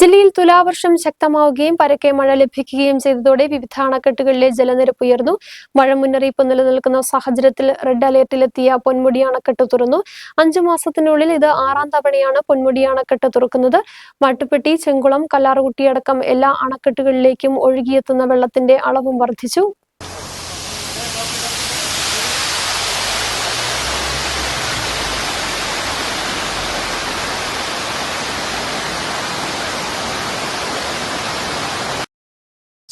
ജില്ലയിൽ തുലാവർഷം ശക്തമാവുകയും പരക്കെ മഴ ലഭിക്കുകയും ചെയ്തതോടെ വിവിധ അണക്കെട്ടുകളിലെ ജലനിരപ്പ് ഉയർന്നു. മഴ മുന്നറിയിപ്പ് നിലനിൽക്കുന്ന സാഹചര്യത്തിൽ റെഡ് അലേർട്ടിലെത്തിയ പൊന്മുടി അണക്കെട്ട് തുറന്നു. അഞ്ചു മാസത്തിനുള്ളിൽ ഇത് ആറാം തവണയാണ് പൊന്മുടി അണക്കെട്ട് തുറക്കുന്നത്. മട്ടുപ്പെട്ടി ചെങ്കുളം കല്ലാർകുട്ടിയടക്കം എല്ലാ അണക്കെട്ടുകളിലേക്കും ഒഴുകിയെത്തുന്ന വെള്ളത്തിന്റെ അളവും വർദ്ധിച്ചു.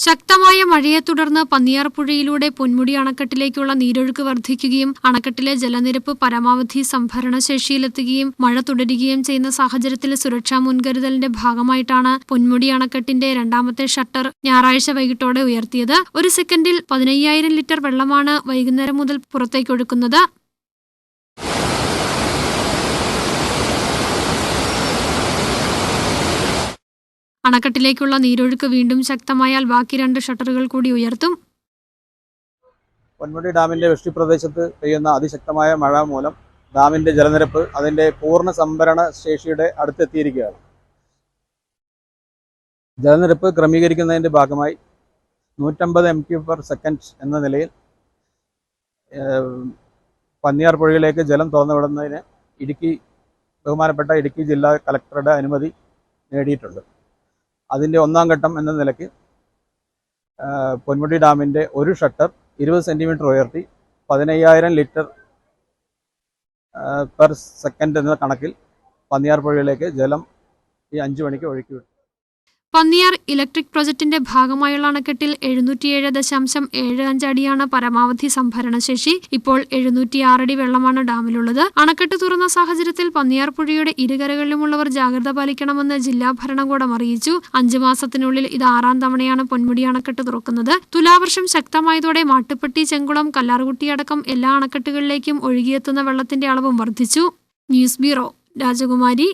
ശക്തമായ മഴയെ തുടർന്ന് പന്നിയാർപ്പുഴയിലൂടെ പൊന്മുടി അണക്കെട്ടിലേക്കുള്ള നീരൊഴുക്ക് വർദ്ധിക്കുകയും അണക്കെട്ടിലെ ജലനിരപ്പ് പരമാവധി സംഭരണശേഷിയിലെത്തുകയും മഴ തുടരുകയും ചെയ്യുന്ന സാഹചര്യത്തിൽ സുരക്ഷാ മുൻകരുതലിന്റെ ഭാഗമായിട്ടാണ് പൊന്മുടി അണക്കെട്ടിന്റെ രണ്ടാമത്തെ ഷട്ടർ ഞായറാഴ്ച വൈകിട്ടോടെ ഉയർത്തിയത്. ഒരു സെക്കൻഡിൽ പതിനയ്യായിരം ലിറ്റർ വെള്ളമാണ് വൈകുന്നേരം മുതൽ പുറത്തേക്കൊഴുക്കുന്നത് അണക്കെട്ടിലേക്കുള്ള നീരൊഴുക്ക് വീണ്ടും ശക്തമായാൽ ബാക്കി രണ്ട് ഷട്ടറുകൾ കൂടി ഉയർത്തും. പൊന്മുടി ഡാമിന്റെ വൃഷ്ടി പ്രദേശത്ത് പെയ്യുന്ന അതിശക്തമായ മഴ മൂലം ഡാമിന്റെ ജലനിരപ്പ് അതിന്റെ പൂർണ സംഭരണ ശേഷിയുടെ അടുത്തെത്തിയിരിക്കുകയാണ്. ജലനിരപ്പ് ക്രമീകരിക്കുന്നതിന്റെ ഭാഗമായി നൂറ്റമ്പത് എം ക്യൂ പെർ സെക്കൻഡ് എന്ന നിലയിൽ പന്നിയാർ പുഴയിലേക്ക് ജലം തുറന്നുവിടുന്നതിന് ഇടുക്കി ബഹുമാനപ്പെട്ട ഇടുക്കി ജില്ലാ കലക്ടറുടെ അനുമതി നേടിയിട്ടുണ്ട്. അതിന്റെ ഒന്നാം ഘട്ടം എന്ന നിലയ്ക്ക് പൊന്മുടി ഡാമിന്റെ ഒരു ഷട്ടർ ഇരുപത് സെന്റിമീറ്റർ ഉയർത്തി പതിനയ്യായിരം ലിറ്റർ പെർ സെക്കൻഡ് എന്ന കണക്കിൽ പന്നിയാർപ്പുഴയിലേക്ക് ജലം ഈ അഞ്ചു മണിക്ക് ഒഴുക്കി വിട്ടു. പന്നിയാർ ഇലക്ട്രിക് പ്രൊജക്ടിന്റെ ഭാഗമായുള്ള അണക്കെട്ടിൽ എഴുന്നൂറ്റിയേഴ് ദശാംശം ഏഴ് അഞ്ച് അടിയാണ് പരമാവധി സംഭരണശേഷി. ഇപ്പോൾ എഴുന്നൂറ്റിയാറടി വെള്ളമാണ് ഡാമിലുള്ളത്. അണക്കെട്ട് തുറന്ന സാഹചര്യത്തിൽ പന്നിയാർ പുഴയുടെ ഇരുകരകളിലുമുള്ളവർ ജാഗ്രത പാലിക്കണമെന്ന് ജില്ലാ ഭരണകൂടം അറിയിച്ചു. അഞ്ചു മാസത്തിനുള്ളിൽ ഇത് ആറാം തവണയാണ് പൊന്മുടി അണക്കെട്ട് തുറക്കുന്നത്. തുലാവർഷം ശക്തമായതോടെ മാട്ടുപ്പെട്ടി ചെങ്കുളം കല്ലാർകുട്ടി അടക്കം എല്ലാ അണക്കെട്ടുകളിലേക്കും ഒഴുകിയെത്തുന്ന വെള്ളത്തിന്റെ അളവും വർദ്ധിച്ചു. ന്യൂസ് ബ്യൂറോ രാജകുമാരി.